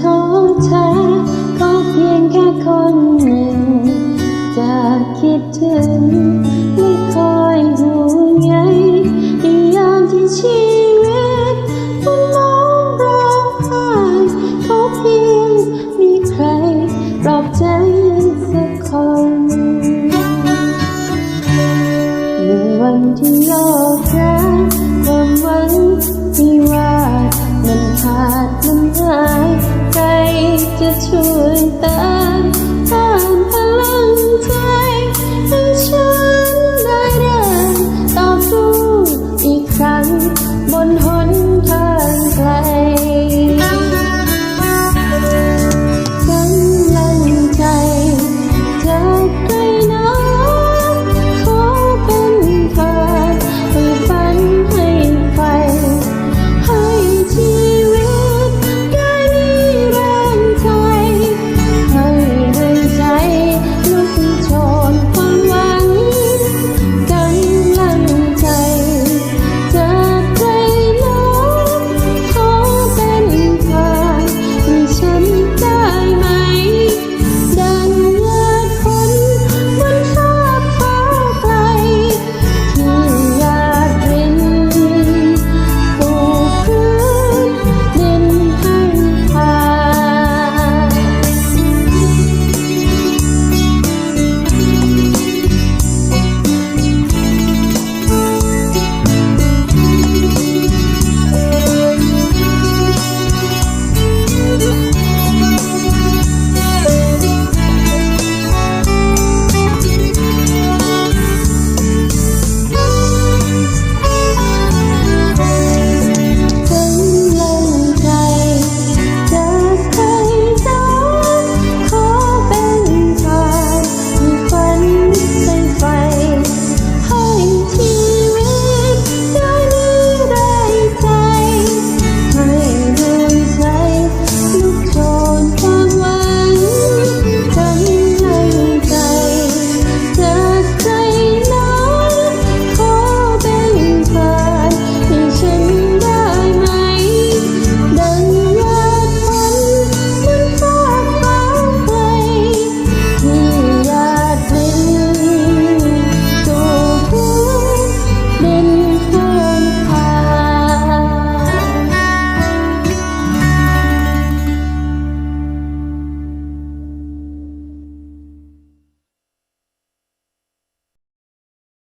ท้องเธอก็เพียงแค่คนหนึ่งจะคิดถึง just true and